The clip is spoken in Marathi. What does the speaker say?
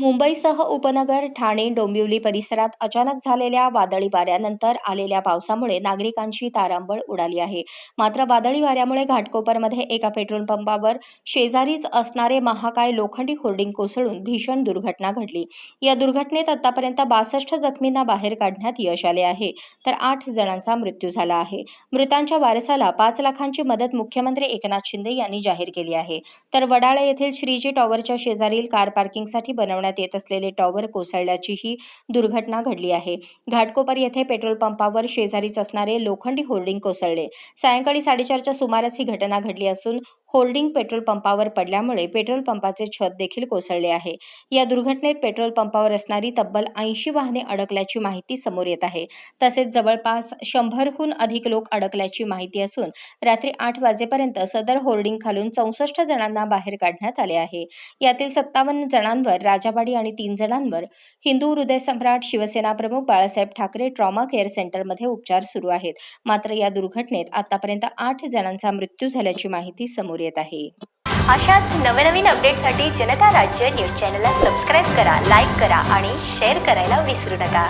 मुंबईसह उपनगर ठाणे डोंबिवली परिसरात अचानक झालेल्या वादळी वाऱ्यानंतर आलेल्या पावसामुळे नागरिकांची तारांबळ उडाली आहे. मात्र वादळी वाऱ्यामुळे घाटकोपरमध्ये एका पेट्रोल पंपावर शेजारीच असणारे महाकाय लोखंडी होर्डिंग कोसळून भीषण दुर्घटना घडली. या दुर्घटनेत आतापर्यंत बासष्ट जखमींना बाहेर काढण्यात यश आले आहे. तर आठ जणांचा मृत्यू झाला आहे. मृतांच्या वारसाला पाच लाखांची मदत मुख्यमंत्री एकनाथ शिंदे यांनी जाहीर केली आहे. तर वडाळे येथील श्रीजी टॉवरच्या शेजारील कार पार्किंगसाठी बनवण्यात येत असलेले टॉवर कोसळल्याची ही दुर्घटना घडली आहे. घाटकोपर येथे पेट्रोल पंपावर शेजारीच असणारे लोखंडी होर्डिंग कोसळले. सायंकाळी साडेचारच्या सुमारास ही घटना घडली असून होर्डिंग पेट्रोल पंपावर पडल्यामुळे पेट्रोल पंपाचे छत देखील कोसळले आहे. या दुर्घटनेत पेट्रोल पंपावर असणारी तब्बल ऐंशी वाहने अडकल्याची माहिती समोर येत आहे. तसेच जवळपास शंभरहून अधिक लोक अडकल्याची माहिती असून रात्री आठ वाजेपर्यंत सदर होर्डिंग खालून चौसष्ट जणांना बाहेर काढण्यात आले आहे. यातील सत्तावन्न जणांवर राजावाडी आणि तीन जणांवर हिंदू हृदय सम्राट शिवसेना प्रमुख बाळासाहेब ठाकरे ट्रॉमा केअर सेंटरमध्ये उपचार सुरू आहेत. मात्र या दुर्घटनेत आतापर्यंत आठ जणांचा मृत्यू झाल्याची माहिती समोर समोर येत आहे. अशाच नवनवीन अपडेटसाठी जनता राज्य न्यूज चॅनलला सबस्क्राईब करा लाईक करा आणि शेअर करायला विसरू नका.